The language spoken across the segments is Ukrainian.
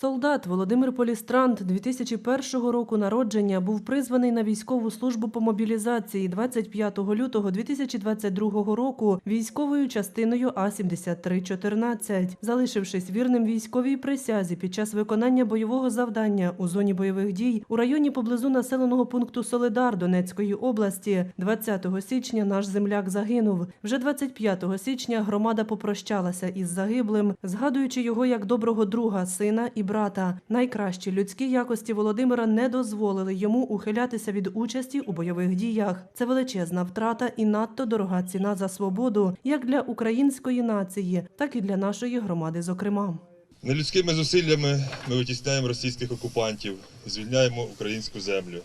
Солдат Володимир Полістрант 2001 року народження був призваний на військову службу по мобілізації 25 лютого 2022 року військовою частиною А-7314, залишившись вірним військовій присязі під час виконання бойового завдання у зоні бойових дій у районі поблизу населеного пункту Солидар Донецької області. 20 січня наш земляк загинув. Вже 25 січня громада попрощалася із загиблим, згадуючи його як доброго друга, сина і брата. Найкращі людські якості Володимира не дозволили йому ухилятися від участі у бойових діях. Це величезна втрата і надто дорога ціна за свободу, як для української нації, так і для нашої громади. Зокрема. Нелюдськими зусиллями ми витісняємо російських окупантів, звільняємо українську землю.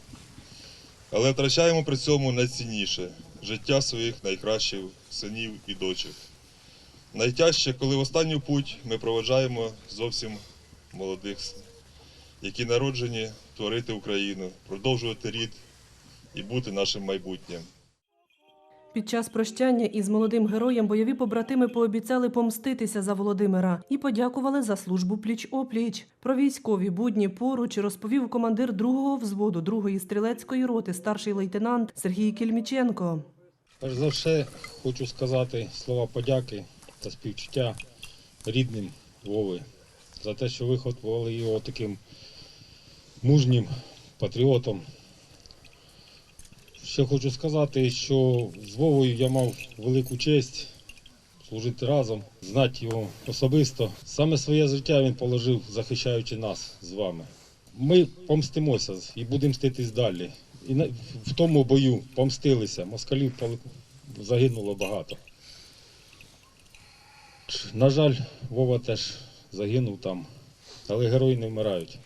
Але втрачаємо при цьому найцінніше життя своїх найкращих синів і дочок. Найтяжче, коли в останню путь ми проводжаємо зовсім молодих, які народжені творити Україну, продовжувати рід і бути нашим майбутнім. Під час прощання із молодим героєм бойові побратими пообіцяли помститися за Володимира і подякували за службу пліч-опліч. Про військові будні поруч розповів командир другого взводу другої стрілецької роти, старший лейтенант Сергій Кільміченко. Перш за все, хочу сказати слова подяки та співчуття рідним Вови за те, що виховували його таким мужнім патріотом. Ще хочу сказати, що з Вовою я мав велику честь служити разом, знати його особисто. Саме своє життя він положив, захищаючи нас з вами. Ми помстимося і будемо мститись далі. І в тому бою помстилися. Москалів загинуло багато. На жаль, Вова теж загинув там, але герої не вмирають.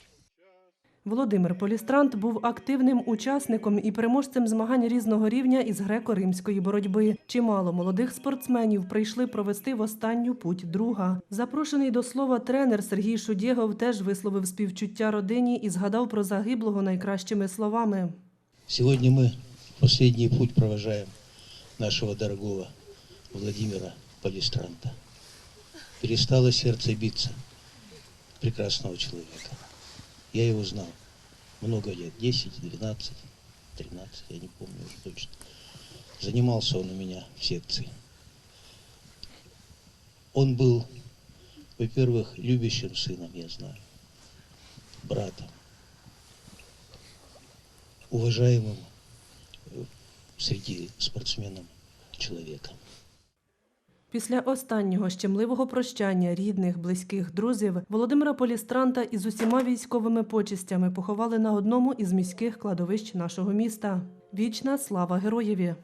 Володимир Полістрант був активним учасником і переможцем змагань різного рівня із греко-римської боротьби. Чимало молодих спортсменів прийшли провести в останню путь друга. Запрошений до слова тренер Сергій Шудєгов теж висловив співчуття родині і згадав про загиблого найкращими словами. Сегодня мы последний путь провожаем нашего дорогого Владимира Полистранта. Перестало сердце биться прекрасного человека. Я его знал много лет, 10, 12, 13, я не помню уже точно. Занимался он у меня в секции. Он был, во-первых, любящим сыном, я знаю, братом, уважаемым э, среди спортсменов человеком. Після останнього щемливого прощання рідних, близьких, друзів Володимира Полістранта із усіма військовими почестями поховали на одному із міських кладовищ нашого міста. Вічна слава героєві!